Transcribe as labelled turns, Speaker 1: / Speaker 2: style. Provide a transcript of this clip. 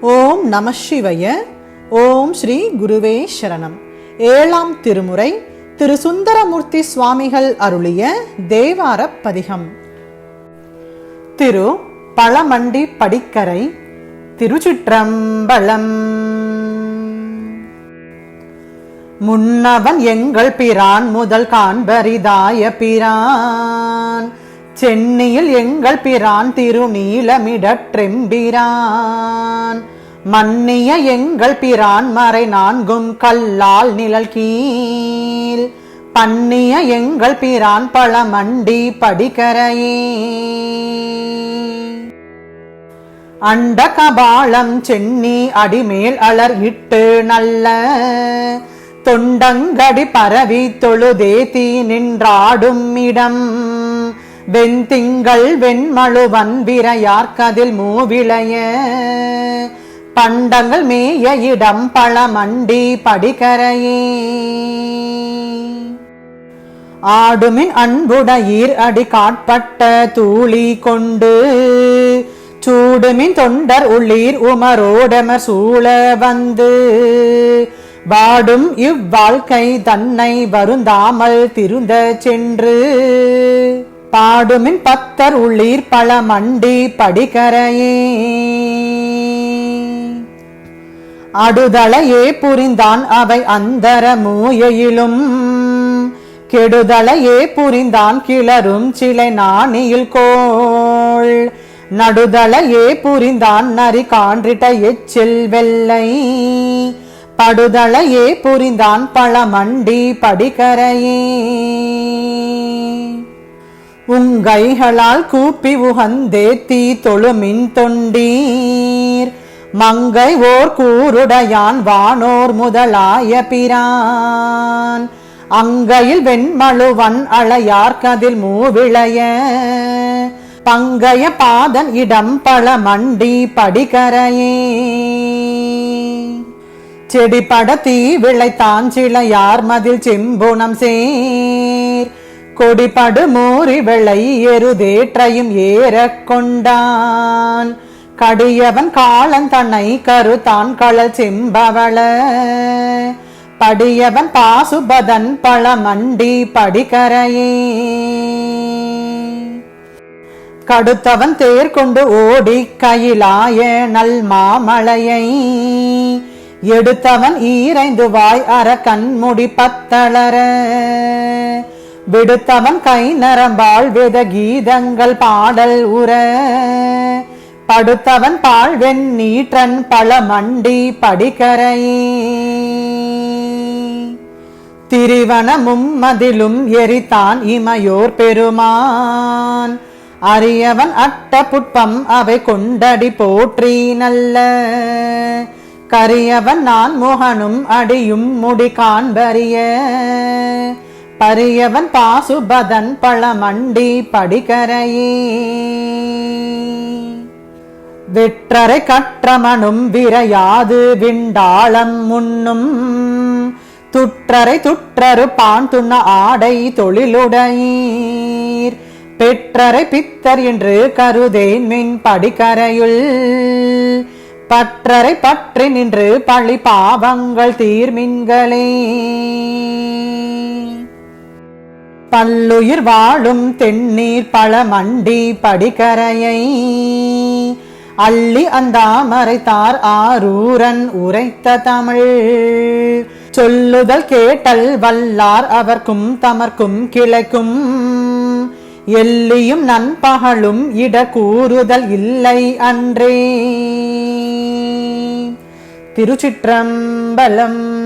Speaker 1: ஓம் நம சிவய. ஓம் ஸ்ரீ குருவே சரணம். ஏழாம் திருமுறை திரு சுந்தரமூர்த்தி சுவாமிகள் அருளிய தேவார பதிகம். திரு பழமண்டி படிக்கரை திருச்சிற்றம்பலம். முன்னவன் எங்கள் பிரான் முதல் காண்பரிதாய பிரான். சென்னியில் எங்கள் பிரான் திருநீலமிடற்றெம்பிரான் மன்னிய எங்கள் பிரான் மறை நான்கும் கல்லால் நிழல் கீழ் பன்னிய எங்கள் பிரான் பழமண்டி படிக்கரையே அண்ட கபாலம் சென்னி அடிமேல் அலர் இட்டு நல்ல. தொண்டங்கடி பரவி தொழுதே தீ நின்றாடும் இடம். வெண்திங்கள் வெண்மழுவன் விரையார்க்கதில் மூவிளைய. பண்டங்கள் மேய இடம் பழமண்டி படிக்கரையே ஆடுமின் அன்புடையீர் அடி காட்பட்ட தூளி கொண்டு சூடுமின் தொண்டர் உள்ளீர் உமரோடமர் சூழ வந்து. வாடும் இவ்வாழ்க்கை தன்னை வருந்தாமல் திருந்த சென்று. பாடுமின் பத்தர் உள்ளீர் பழமண்டி படிக்கரையே அடுதலையே புரிந்தான் அவை அந்தர மூயையிலும். கெடுதலையே புரிந்தான் கிளரும் சிலை நாணியில் கோள். நடுதலையே புரிந்தான் நரி கான்றிட்ட எச்சில் வெள்ளை. படுதலையே புரிந்தான் பழமண்டி படிக்கரையே உங்கைகளால் கூப்பி உகந்தேத்தி தொழுமின் தொண்டீர். மங்கை ஓர் கூருடையான் வானோர் முதலாய பிரான். அங்கையில் வெண்மழுவன் அழையார் கதில் மூவிளைய. பங்கைய பாதன் இடம் பல மண்டி படிக்கரையே செடிபட தீ விளைத்தான் சிலையார் மதில் செம்புணம் சே கொடிபடு மூறி வெள்ளை எருதேற்றையும் ஏற கொண்டான். கடியவன் காலன் தன்னை கருத்தான் களல் செம்பவள. படியவன் பாசுபதன் பழ மண்டி படிக்கரையே. கடுத்தவன் தேர் கொண்டு ஓடி கையிலாய நல் மாமலையை. எடுத்தவன் ஈரைந்து வாய் அற கண்முடி பத்தளர. விடுத்தவன் கை நரம்பாள் வேத கீதங்கள் பாடல் உர படுத்தவன் பால் வெண்ணீற்றன் பழமண்டி படிக்கரை. திரிவனமும் மதிலும் எரித்தான் இமையோர் பெருமான். அரியவன் அட்ட புட்பம் அவை கொண்டடி போற்றி நல்ல. கரியவன் நான் முகனும் அடியும் முடி காண்பறிய. பரியவன் பாசுபதன் பழமண்டி படிக்கரையே வெற்றரை கற்றமனும் விரையாது விண்டாளம் முன்னும். துற்றரை துற்றரு பான் துண்ண ஆடை தொழிலுடையீர். பெற்றரை பித்தர் என்று கருதேன் மின் படிக்கரையுள் பற்றரை பற்றி நின்று பழி பாவங்கள் தீர்மின்களே பல்லுயிர் வாழும் தென்னீர் பழமண்டி படிக்கரையை. அள்ளி அந்தாமரைத்தார் ஆரூரன் உரைத்த தமிழ். சொல்லுதல் கேட்டல் வல்லார் அவர்க்கும் தமர்க்கும் கிளைக்கும். எல்லியும் நண்பகலும் இட கூறுதல் இல்லை அன்றே. திருச்சிற்றம்பலம்